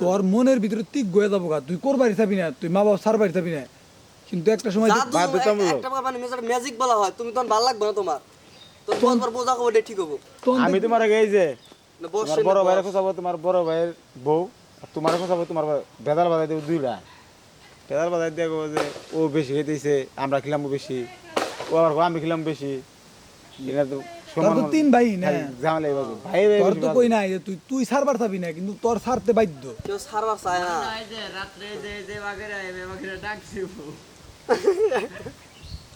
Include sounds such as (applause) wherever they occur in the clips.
তোর মনের ভিতরে তিক গয়ে যাব গা। তুই করবারি থাকবি না তুই মা বাবা সার বাড়ি থাকবি না। কিন্তু একটা সময় বাধ্যতামূলক। মানে ম্যাজিক বলা হয়। তুমি তখন ভালো লাগবে না তোমার। তোর বোঝা খবর ঠিক হব। আমি তোমার আগে এই যে তোমার বড় ভাইয়ের খোঁজাবো তোমার বড় ভাইয়ের বউ আর তোমার খোঁজাবো তোমার বেদাল বাজাই দেবো দুইটা। বেদাল বাজাই দেখো যে ও বেশি খেতেছে আমরা খেলাম বেশি। ও আবার আমি খেলাম বেশি। এটা তো তোর তো তিন ভাই না? ঝামেলা এবার ভাই ভাই তোর তো কই নাই যে তুই তুই সারবার থাকবি না কিন্তু তোর সারতে বাধ্য। কেউ সারবার চায় না।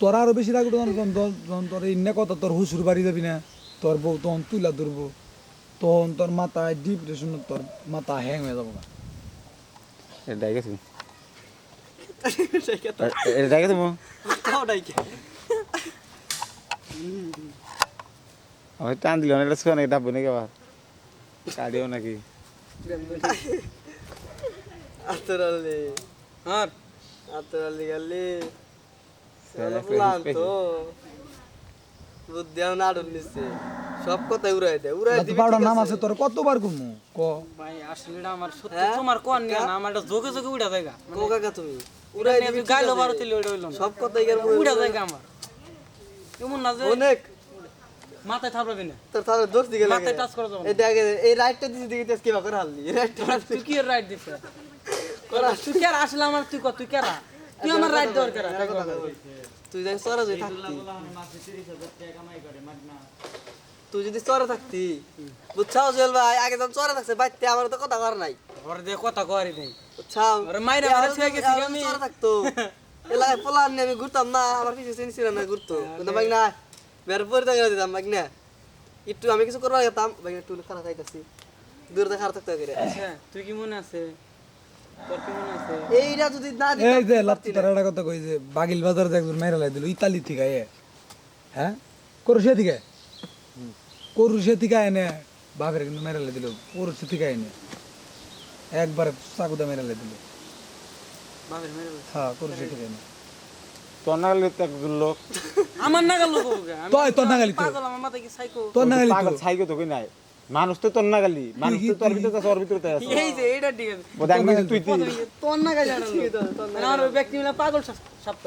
তোর আরও বেশি রাখব তখন তখন তোর- তখন তোর ইন্না কথা তোর হুসুর বাড়ি যাবি না তোর বউ তখন তুলা ধরবো। তখন তোর মাথায় ডিপ্রেশন তোর মাথা হ্যাং হয়ে যাব গা। এটা ডাই গেছো (laughs) (laughs) আমার টান দিল না এটা শোয়া নাকি ডাবো নাকি আবার? কাটিও নাকি? আতরালে। আর আতরালে গেলে। সেরা প্লান তো। বুদ্ধি নিচ্ছে সব কথা উড়াই দেয় উড়াই দিবি নাম আছে। তোর কতবার ঘুমু ক? ভাই আসলে এটা আমার সত্যি হ্যাঁ? তোমার কোন নিয়ে না আমার যোগে যোগে উড়া জায়গা। কো কাকা তুমি? উড়াই দিবি গাইলো। বারো তিলে ওইটা হইল সব কথা উড়া জায়গা আমার। কেমন না যে অনেক। মাথায় থাপড়াবি না। তোর তাহলে দোষ দিকে লাগে। মাথায় টাচ করা যাবে এটা আগে এই রাইটটা দিছি দিকে টেস্ট কিবা করে হাললি এই তুই কি রাইট দিছ তুই কেরা আসলে আমার তুই তুই কেরা? তুই আমার রাইট দেওয়ার তুই যদি চরা যদি থাকতি। তুই যদি চরা থাকতি বুঝছাও জেল ভাই? আগে যখন চরা থাকছে বাইতে আমার তো কথা কর নাই। ওর দিয়ে কথা করি নাই। বুঝছাও? আরে মাইরা ছুঁয়ে গেছি আমি। চরা থাকতো এলাকায় পোলার নিয়ে আমি ঘুরতাম না আমার পিছনে চিনি ছিল না ঘুরতো। কিন্তু ভাই না? বের পরে দেখা দিতাম ভাই না একটু আমি কিছু করবার গেতাম ভাই একটু খারাপ খাইতেছি দূর থেকে খারাপ থাকতে হবে আচ্ছা তুই কি মনে আছে তোর কি এইটা যদি না এই যে লাত্তি তার কথা কই যে বাগিল বাজার যে একজন মেরা লাই দিল ইতালি থেকে হ্যাঁ করুশিয়া থেকে করুশিয়া থেকে এনে বাপের কিন্তু মেরা লাই দিল করুশিয়া থেকে এনে একবারে চাকুদা মেরা লাই দিল। হ্যাঁ করুশিয়া থেকে এনে তোর না গেলে লোক আমার নাগাল লোক তোর- তোর নাগালি তো। পাগল আমার মাথায় কি সাইকো তোর না পাগল ছাইকে তো কই নাই? মানুষ তো তোর নাগালি মানুষ তো তোর ভিতরে আছে ভিতরে আছে। এই যে এইটা ঠিক আছে তুই তুই তোর নাগাল জানা লোক। মানে ওই ব্যক্তি মিলে পাগল সাপ